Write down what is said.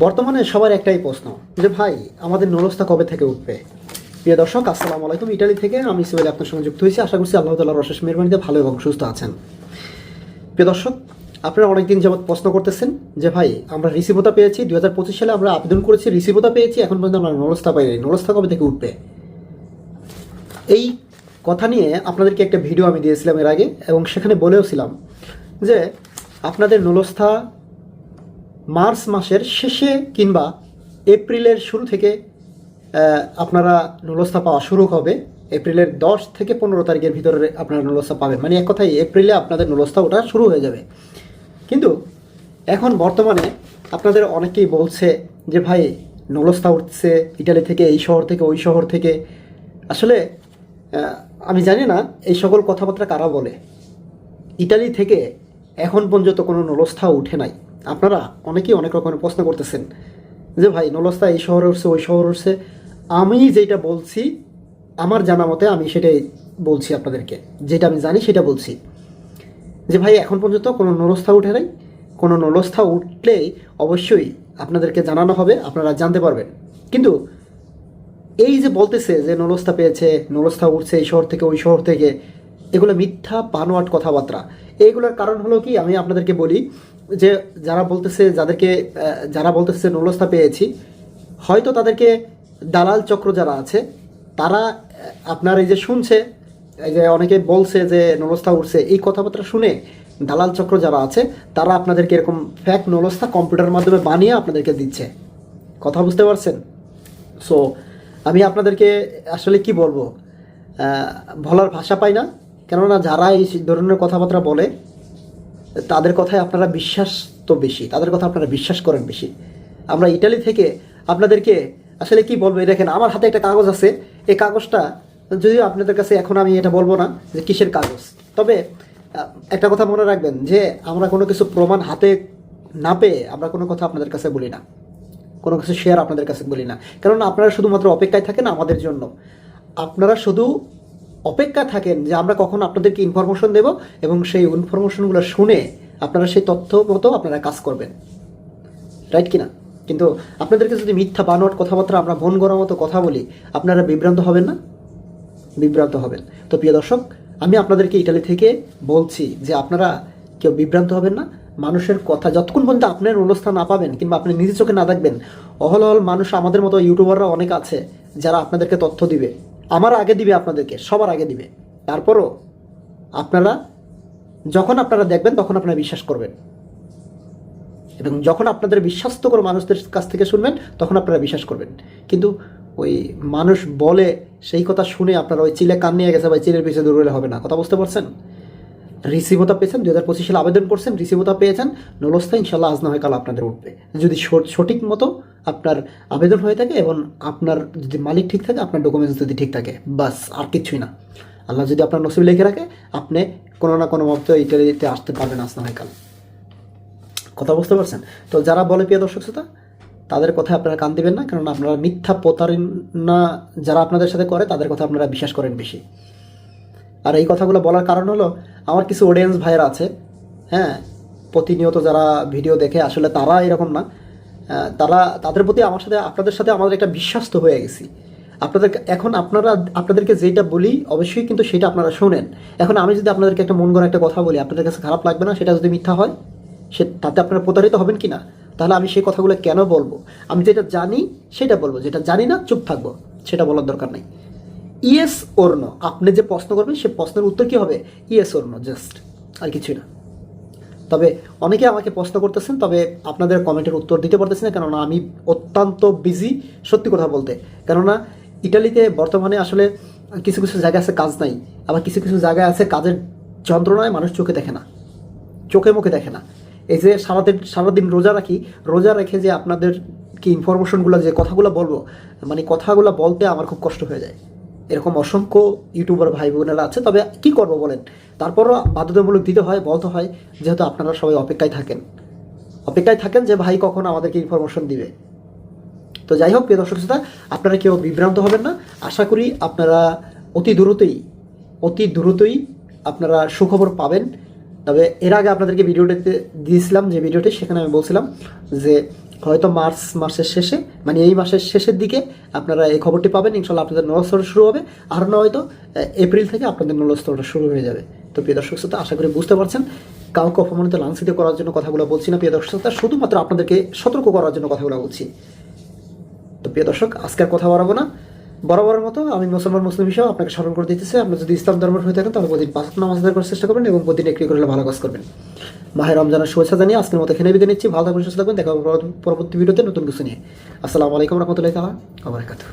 বর্তমানে সবার একটাই প্রশ্ন যে ভাই, আমাদের নরস্তা কবে থেকে উঠবে? প্রিয় দর্শক, আসসালামু আলাইকুম। ইটালি থেকে আমি সিভিল আপনার সঙ্গে যুক্ত হয়েছি। আশা করছি আল্লাহ তালার অশেষ মেহরবানিতে ভালো এবং সুস্থ আছেন। প্রিয় দর্শক, আপনারা অনেকদিন যাবৎ প্রশ্ন করতেছেন যে ভাই, আমরা রিসিভতা পেয়েছি। দু হাজার পঁচিশ সালে আমরা আবেদন করেছি রিসিভতা পেয়েছি। এখন পর্যন্ত আমরা নরস্তা পাইনি। নরস্তা কবে থেকে উঠবে? এই কথা নিয়ে আপনাদেরকে একটা ভিডিও আমি দিয়েছিলাম এর আগে এবং সেখানে বলেওছিলাম যে আপনাদের নলস্থা মার্চ মাসের শেষে কিংবা এপ্রিলের শুরু থেকে আপনারা নুলস্থা পাওয়া শুরু হবে। এপ্রিলের দশ থেকে পনেরো তারিখের ভিতরে আপনারা নলস্থা পাবেন। মানে এক কথায় এপ্রিলে আপনাদের নলস্থা ওটা শুরু হয়ে যাবে। কিন্তু এখন বর্তমানে আপনাদের অনেকেই বলছে যে, ভাই, নলস্থা উঠছে ইটালি থেকে, এই শহর থেকে, ওই শহর থেকে। আসলে আমি জানি না এই সকল কথাবার্তা কারা বলে। ইটালি থেকে এখন পর্যন্ত কোনো নলস্থা উঠে নাই। আপনারা অনেকেই অনেক রকমের প্রশ্ন করতেছেন যে ভাই, নলস্তা এই শহরে উঠছে, ওই শহরে উঠছে। আমি যেটা বলছি, আমার জানা মতে আমি সেটাই বলছি আপনাদেরকে। যেটা আমি জানি সেটা বলছি। যে ভাই, এখন পর্যন্ত কোনো নলস্থা উঠে নাই। কোনো নলস্থা উঠলেই অবশ্যই আপনাদেরকে জানানো হবে, আপনারা জানতে পারবেন। কিন্তু এই যে বলতেছে যে নলস্থা পেয়েছে নলস্থা উঠছে এই শহর থেকে, ওই শহর থেকে, এগুলো মিথ্যা বানোয়াট কথাবার্তা। এইগুলোর কারণ হলো কি? আমি আপনাদেরকে বলি যে যারা বলতেছে, যাদেরকে যারা বলতেছে নলস্থা পেয়েছি, হয়তো তাদেরকে দালাল চক্র যারা আছে, তারা আপনার এই যে শুনছে, এই যে অনেকে বলছে যে নলস্থা উঠছে, এই কথাবার্তা শুনে দালাল চক্র যারা আছে, তারা আপনাদেরকে এরকম ফ্যাক নলস্থা কম্পিউটারের মাধ্যমে বানিয়ে আপনাদেরকে দিচ্ছে। কথা বুঝতে পারছেন? সো আমি আপনাদেরকে আসলে কি বলব? বলার ভাষা পাই না। কেননা যারা এই ধরনের কথাবার্তা বলে তাদের কথায় আপনারা বিশ্বাস তো বেশি, তাদের কথা আপনারা বিশ্বাস করেন বেশি। আমরা ইটালি থেকে আপনাদেরকে, আসলে কি বলব দেখেন, আমার হাতে একটা কাগজ আছে, এই কাগজটা যদিও আপনাদের কাছে এখন আমি এটা বলব না, যে কিসের কাগজ। তবে একটা কথা মনে রাখবেন, যে আমরা কোনো কিছু প্রমাণ হাতে না পেয়ে আমরা কোনো কথা আপনাদের কাছে বলি না। কোনো কিছু শেয়ার আপনাদের কাছে বলি না। কারণ আপনারা শুধুমাত্র অপেক্ষায় থাকেন আমাদের জন্য। আপনারা শুধু অপেক্ষা থাকেন যে আমরা কখন আপনাদেরকে ইনফরমেশন দেব এবং সেই ইনফরমেশনগুলো শুনে আপনারা সেই তথ্য মতো আপনারা কাজ করবেন। রাইট কিনা? কিন্তু আপনাদেরকে যদি মিথ্যা, বানোয়াট কথাবার্তা আমরা মন গড়ার মতো কথা বলি, আপনারা বিভ্রান্ত হবেন না? বিভ্রান্ত হবেন। তো প্রিয় দর্শক, আমি আপনাদেরকে ইটালি থেকে বলছি যে আপনারা কেউ বিভ্রান্ত হবেন না। মানুষের কথা যতক্ষণ পর্যন্ত আপনার অনুষ্ঠান না পাবেন কিংবা আপনি নিজের চোখে না দেখবেন অহল অহল মানুষ আমাদের মতো ইউটিউবাররা অনেক আছে যারা আপনাদেরকে তথ্য দিবে। আমার আগে দিবে আপনাদেরকে, সবার আগে দিবে। তারপরও আপনারা, যখন আপনারা দেখবেন, তখন আপনারা বিশ্বাস করবেন। এবং যখন আপনাদের বিশ্বস্ত করে মানুষদের কাছ থেকে শুনবেন, তখন আপনারা বিশ্বাস করবেন। কিন্তু ওই মানুষ বলে সেই কথা শুনে আপনারা ওই চিলে কান নিয়ে গেছে বা চিলের পিছিয়ে দৌড়লে হবে না। কথা বুঝতে পারছেন? রিসিভতা পেয়েছেন দু হাজার পঁচিশ সালে আবেদন করছেন রিসিভতা পেয়েছেন। নলস্থা ইনশাল্লাহ আজ না হয় কাল আপনাদের উঠবে। যদি সঠিক মতো আপনার আবেদন হয়ে থাকে এবং আপনার যদি মালিক ঠিক থাকে, আপনার ডকুমেন্টস যদি ঠিক থাকে, বাস, আর কিছুই না। আল্লাহ যদি আপনার নসিব লিখে রাখে, আপনি কোনো না কোনো মতো ইটালিতে আসতে পারবেন না হয় কাল। কথা বুঝতে পারছেন? তো যারা বলে, প্রিয় দর্শক শ্রোতা, তাদের কথা আপনারা কান দিবেন না কারণ আপনারা মিথ্যা প্রতারণা যারা আপনাদের সাথে করে, তাদের কথা আপনারা বিশ্বাস করেন বেশি। আর এই কথাগুলো বলার কারণ হলো, আমার কিছু অডিয়েন্স ভাইয়েরা আছে হ্যাঁ প্রতিনিয়ত যারা ভিডিও দেখে, আসলে তারা এরকম না তারা তাদের প্রতি আমার সাথে, আপনাদের সাথে আমাদের একটা বিশ্বাস্ত হয়ে গেছি। আপনাদের এখন আপনারা, আপনাদেরকে যেটা বলি, অবশ্যই কিন্তু সেটা আপনারা শোনেন। এখন আমি যদি আপনাদেরকে একটা মন গড়া একটা কথা বলি, আপনাদের কাছে খারাপ লাগবে না? সেটা যদি মিথ্যা হয়, সে, তাতে আপনারা প্রতারিত হবেন কি না তাহলে আমি সেই কথাগুলো কেন বলব? আমি যেটা জানি, সেটা বলব। যেটা জানি না, চুপ থাকব। সেটা বলার দরকার নেই। Yes no. আপনি যে প্রশ্ন করবেন, সে প্রশ্নের উত্তর কি হবে? Yes no, just. আর কিছুই না। তবে অনেকে আমাকে প্রশ্ন করতেছেন, তবে আপনাদের কমেন্টের উত্তর দিতে পারতেছি না, কেননা আমি অত্যন্ত বিজি সত্যি কথা বলতে। কেননা ইটালিতে বর্তমানে আসলে কিছু কিছু জায়গায় আছে কাজ নাই, আবার কিছু কিছু জায়গায় আছে কাজের যন্ত্রণায় মানুষ চোখে দেখে না, চোখে মুখে দেখে না। এই যে সারাদিন সারাদিন রোজা রাখি, রোজা রেখে যে আপনাদের কি ইনফরমেশনগুলো যে কথাগুলো বলব মানে কথাগুলো বলতে আমার খুব কষ্ট হয়ে যায়। এরকম অসংখ্য ইউটিউবার ভাই বোনেরা আছে, তবে কি করব বলেন? তারপরও বাধ্যতামূলক দিতে হয়, বলতে হয়, যেহেতু আপনারা সবাই অপেক্ষায় থাকেন। অপেক্ষায় থাকেন যে ভাই কখন আমাদেরকে ইনফরমেশন দিবে। তো যাই হোক, প্রিয় দর্শক শ্রোতা, আপনারা কেউ বিভ্রান্ত হবেন না। আশা করি আপনারা অতি দ্রুতই অতি দ্রুতই আপনারা সুখবর পাবেন। তবে এর আগে আপনাদেরকে ভিডিওটিতে দিয়েছিলাম, যে ভিডিওটি, সেখানে আমি বলছিলাম যে হয়তো মার্চ মাসের শেষে মানে এই মাসের শেষের দিকে আপনারা এই খবরটি পাবেন, ইনশাল্লাহ আপনাদের নলস্তর শুরু হবে। আর না হয়তো এপ্রিল থেকে আপনাদের নলস্তরটা শুরু হয়ে যাবে। তো প্রিয় দর্শক শ্রোতা, আশা করি বুঝতে পারছেন, কাউকে অপমানিত, লাঞ্ছিত করার জন্য কথাগুলো বলছি না, প্রিয় দর্শক শ্রোতা, শুধুমাত্র আপনাদেরকে সতর্ক করার জন্য কথাগুলো বলছি। তো প্রিয় দর্শক আজকের কথা বাড়াবো না। বরাবরের মতো আমি মুসলমান, মুসলিম হিসেবে আপনাকে স্মরণ করে দিতেছি। আপনি যদি ইসলাম ধর্মের হয়ে থাকেন, তাহলে প্রতিদিন পাঁচ নামাজ আদায় করার চেষ্টা করবেন এবং প্রতিদিন একটি করলে ভালো কাজ করবেন। মাহের রমজানের শুভেচ্ছা জানিয়ে আজকের মতো এখানে বিদায় নিচ্ছি। ভালো থাকবেন সুস্থ থাকবেন দেখা পরবর্তী ভিডিওতে নতুন কিছু নিয়ে। আসসালামু আলাইকুম রহমতুল্লাহ তালা আবরাকাতুহ